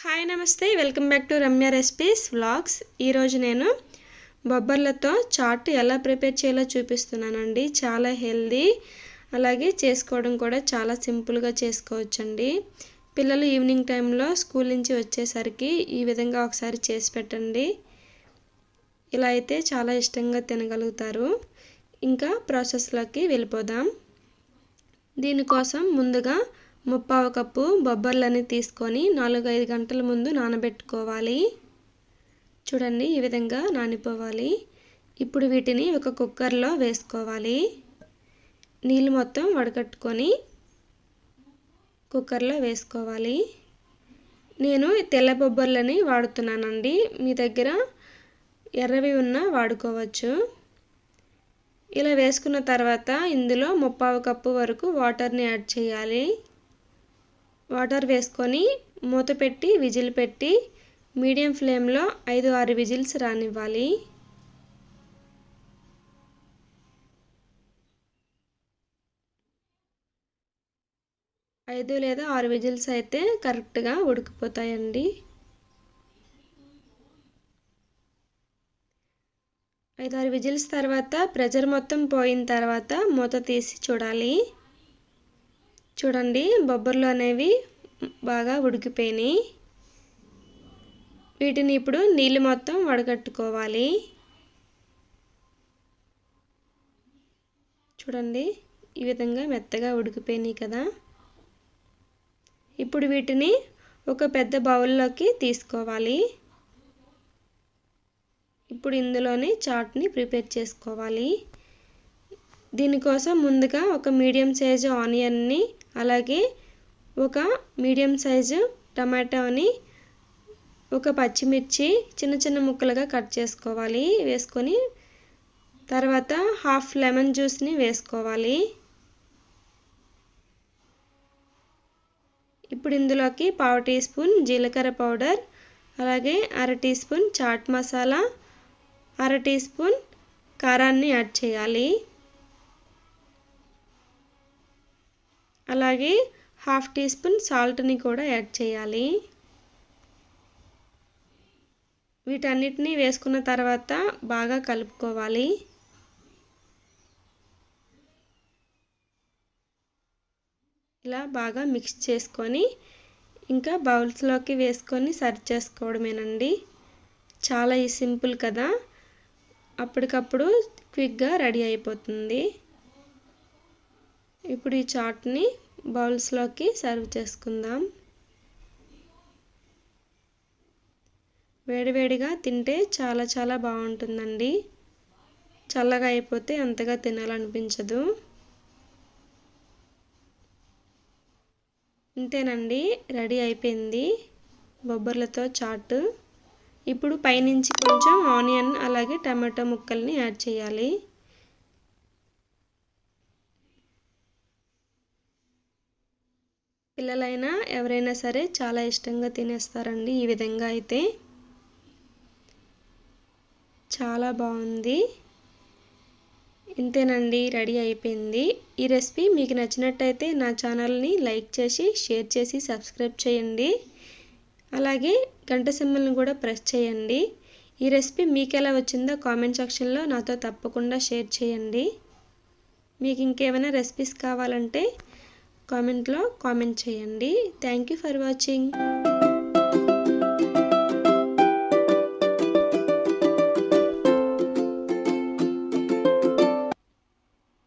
Hi నమస్తే. Welcome back to Ramya recipes vlogs. ఈరోజు నేను బొబ్బర్లతో చాట్ ఎలా ప్రిపేర్ చేయాలో చూపిస్తున్నానండి. చాలా హెల్దీ అలాగే చేసుకోవడం కూడా చాలా సింపుల్గా చేసుకోవచ్చండి. పిల్లలు ఈవినింగ్ టైంలో స్కూల్ నుంచి వచ్చేసరికి ఈ విధంగా ఒకసారి చేసి పెట్టండి. ఇలా అయితే చాలా ఇష్టంగా తినగలుగుతారు. ఇంకా ప్రాసెస్లోకి వెళ్ళిపోదాం. దీనికోసం ముందుగా ముప్పావు కప్పు బొబ్బర్లని తీసుకొని నాలుగు ఐదు గంటల ముందు నానబెట్టుకోవాలి. చూడండి ఈ విధంగా నానిపోవాలి. ఇప్పుడు వీటిని ఒక కుక్కర్లో వేసుకోవాలి. నీళ్ళు మొత్తం వడగట్టుకొని కుక్కర్లో వేసుకోవాలి. నేను తెల్ల బొబ్బర్లని వాడుతున్నానండి. మీ దగ్గర ఎర్రవి ఉన్నా వాడుకోవచ్చు. ఇలా వేసుకున్న తర్వాత ఇందులో ముప్పావు కప్పు వరకు వాటర్ని యాడ్ చేయాలి. వాటర్ వేసుకొని మూత పెట్టి విజిల్ పెట్టి మీడియం ఫ్లేమ్లో ఐదు ఆరు విజిల్స్ రానివ్వాలి. ఐదు లేదా ఆరు విజిల్స్ అయితే కరెక్ట్గా ఉడికిపోతాయండి. ఐదారు విజిల్స్ తర్వాత ప్రెజర్ మొత్తం పోయిన తర్వాత మూత తీసి చూడాలి. చూడండి బొబ్బర్లు అనేవి బాగా ఉడికిపోయినాయి. వీటిని ఇప్పుడు నీళ్ళు మొత్తం వడగట్టుకోవాలి. చూడండి ఈ విధంగా మెత్తగా ఉడికిపోయినాయి కదా. ఇప్పుడు వీటిని ఒక పెద్ద బౌల్లోకి తీసుకోవాలి. ఇప్పుడు ఇందులోనే చాట్ని ప్రిపేర్ చేసుకోవాలి. దీనికోసం ముందుగా ఒక మీడియం సైజు ఆనియన్ని అలాగే ఒక మీడియం సైజు టమాటోని ఒక పచ్చిమిర్చి చిన్న చిన్న ముక్కలుగా కట్ చేసుకోవాలి వేసుకొని తర్వాత హాఫ్ లెమన్ జ్యూస్ని వేసుకోవాలి. ఇప్పుడు ఇందులోకి పావు టీ స్పూన్ జీలకర్ర పౌడర్ అలాగే అర టీ స్పూన్ చాట్ మసాలా అర టీ స్పూన్ కారాన్ని యాడ్ చేయాలి. అలాగే హాఫ్ టీ స్పూన్ సాల్ట్ని కూడా యాడ్ చేయాలి. వీటన్నిటిని వేసుకున్న తర్వాత బాగా కలుపుకోవాలి. ఇలా బాగా మిక్స్ చేసుకొని ఇంకా బౌల్స్లోకి వేసుకొని సర్వ్ చేసుకోవడమేనండి. చాలా ఈ సింపుల్ కదా. అప్పటికప్పుడు క్విక్గా రెడీ అయిపోతుంది. ఇప్పుడు ఈ చాట్ని బౌల్స్లోకి సర్వ్ చేసుకుందాం. వేడివేడిగా తింటే చాలా చాలా బాగుంటుందండి. చల్లగా అయిపోతే అంతగా తినాలనిపించదు. ఇంతేనండి రెడీ అయిపోయింది బొబ్బర్లతో చాట్. ఇప్పుడు పైనుంచి కొంచెం ఆనియన్ అలాగే టమాటో ముక్కల్ని యాడ్ చేయాలి. పిల్లలైనా ఎవరైనా సరే చాలా ఇష్టంగా తినేస్తారండి ఈ విధంగా అయితే. చాలా బాగుంది. ఇంతేనండి రెడీ అయిపోయింది. ఈ రెసిపీ మీకు నచ్చినట్టయితే నా ఛానల్ని లైక్ చేసి షేర్ చేసి సబ్స్క్రైబ్ చేయండి. అలాగే గంట సింబల్ని కూడా ప్రెస్ చేయండి. ఈ రెసిపీ మీకు ఎలా వచ్చిందో కామెంట్ సెక్షన్లో నాతో తప్పకుండా షేర్ చేయండి. మీకు ఇంకేమైనా రెసిపీస్ కావాలంటే కామెంట్లో కామెంట్ చేయండి. Thank you for watching.